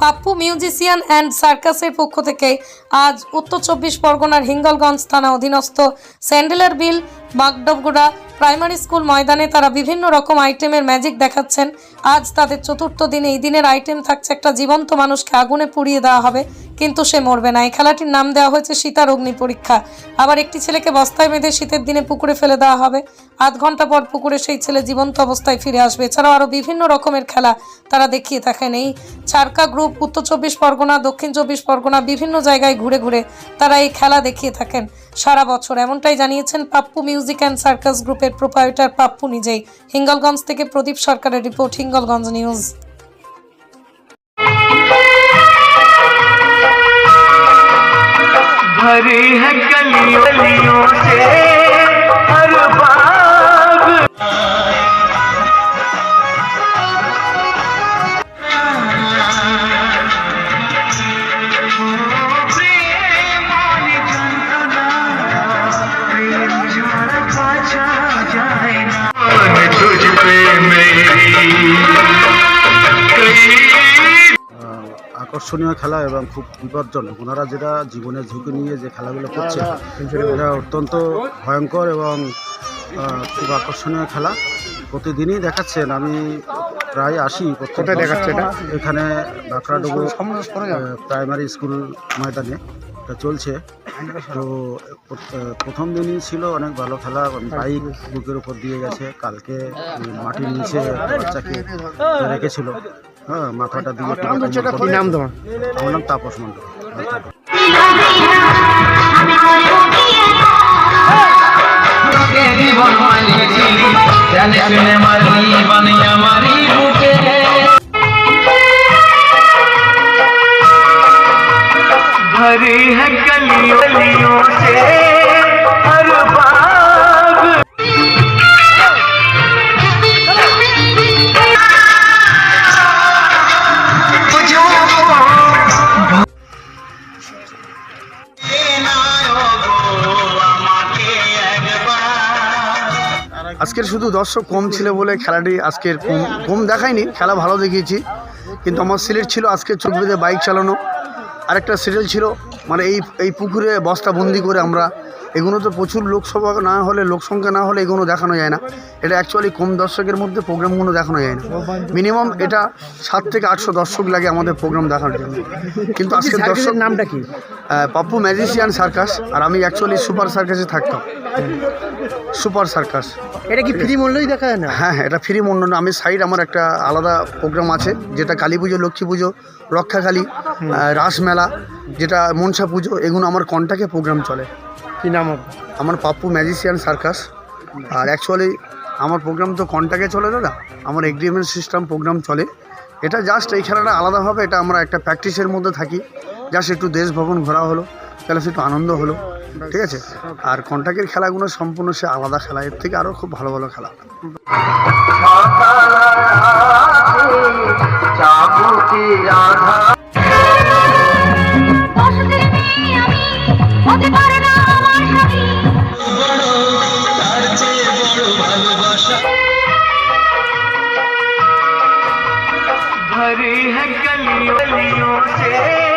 Pappu musician and সার্কাসের পক্ষ থেকে আজ উত্তর চব্বিশ পরগনার হিঙ্গলগঞ্জ থানা অধীনস্থ স্যান্ডেলার বিল বাগডবগুড়া প্রাইমারি স্কুল ময়দানে তারা বিভিন্ন রকম আইটেমের ম্যাজিক দেখাচ্ছেন। আজ তাদের চতুর্থ দিনে এই দিনের আইটেম থাকছে একটা জীবন্ত মানুষকে আগুনে পুড়িয়ে দেওয়া হবে। কিন্তু সে মরবে না। এই খেলাটির নাম দেওয়া হয়েছে সীতার অগ্নি পরীক্ষা। আবার একটি ছেলেকে বস্তায় বেঁধে শীতের দিনে পুকুরে ফেলে দেওয়া হবে। আধ ঘণ্টা পর পুকুরে সেই ছেলে জীবন্ত অবস্থায় ফিরে আসবে। এছাড়াও আরও বিভিন্ন রকমের খেলা তারা দেখিয়ে থাকেন। এই চারকা গ্রুপ, উত্তর চব্বিশ পরগনা, দক্ষিণ চব্বিশ পরগনা, বিভিন্ন জায়গায় ঘুরে ঘুরে তারা এই খেলা দেখিয়ে থাকেন সারা বছর। এমনটাই জানিয়েছেন পাপ্পু মিউজিক অ্যান্ড সার্কাস গ্রুপের প্রোপাইটার পাপ্পু নিজেই। হিঙ্গলগঞ্জ থেকে প্রদীপ সরকারের রিপোর্ট, হিঙ্গলগঞ্জ নিউজ। भरी है गलियों আকর্ষণীয় খেলা এবং খুব বিপজ্জনক। ওনারা যেটা জীবনের ঝুঁকি নিয়ে যে খেলাগুলো করছে এটা অত্যন্ত ভয়ঙ্কর এবং খুব আকর্ষণীয় খেলা। প্রতিদিনই দেখাচ্ছেন আমি প্রায় আসি কোথায় দেখাচ্ছে এখানে বাঁকড়াডুবু প্রাইমারি স্কুল ময়দানে এটা চলছে। তো প্রথম দিনই ছিল অনেক ভালো খেলা বাইক বুকের উপর দিয়ে গেছে। কালকে মাটির নিচে বাচ্চাকে রেখেছিল। হ্যাঁ মাথাটা দিয়ে কি নাম তোমার আমার নাম তাপস মণ্ডল तेरी बनवानी थी जाने सुने मारी बनिया मारी बुके भरी है गलियों गलियों से আজকের শুধু দর্শক কম ছিল বলে খেলাটি আজকের কম কম দেখায়নি। খেলা ভালো দেখিয়েছি। কিন্তু আমার সিলেট ছিল আজকে চোখ বেঁধে বাইক চালানো। আরেকটা সিরিয়াল ছিল মানে এই এই পুকুরে বস্তা বন্দি করে আমরা এগুলো তো প্রচুর লোকসভা না হলে লোকসংখ্যা না হলে এগুলো দেখানো যায় না। এটা অ্যাকচুয়ালি কম দর্শকের মধ্যে প্রোগ্রামগুলো দেখানো যায় না। মিনিমাম এটা সাত থেকে আটশো দর্শক লাগে আমাদের প্রোগ্রাম দেখানোর জন্য। কিন্তু আজকের দর্শক নামটা কি? পাপ্পু ম্যাজিশিয়ান সার্কাস আর আমি অ্যাকচুয়ালি সুপার সার্কাসে থাকতাম। সুপার সার্কাস এটা কি ফ্রি মূল্যই দেখা যায় না? হ্যাঁ হ্যাঁ এটা ফ্রি মন্ডল আমি সাইড আমার একটা আলাদা প্রোগ্রাম আছে যেটা কালী পুজো লক্ষ্মী পুজো রক্ষাকালী রাসমেলা যেটা মনসা পুজো এগুলো আমার কন্টাকে প্রোগ্রাম চলে। কি নাম আমার পাপ্পু ম্যাজিশিয়ান সার্কাস। আর অ্যাকচুয়ালি আমার প্রোগ্রাম তো কন্টাকে চলে দাদা। আমার এগ্রিমেন্ট সিস্টেম প্রোগ্রাম চলে। এটা জাস্ট এই খেলাটা আলাদাভাবে এটা আমরা একটা প্র্যাকটিসের মধ্যে থাকি। জাস্ট একটু দেশ ভ্রমণ ঘোরা হলো প্লাস একটু আনন্দ হলো। ঠিক আছে? আর কন্টাকের খেলাগুলো সম্পূর্ণ সে আলাদা খেলা। এর থেকে আরও খুব ভালো ভালো খেলা। বসতের भरी है गलियों गलियों से।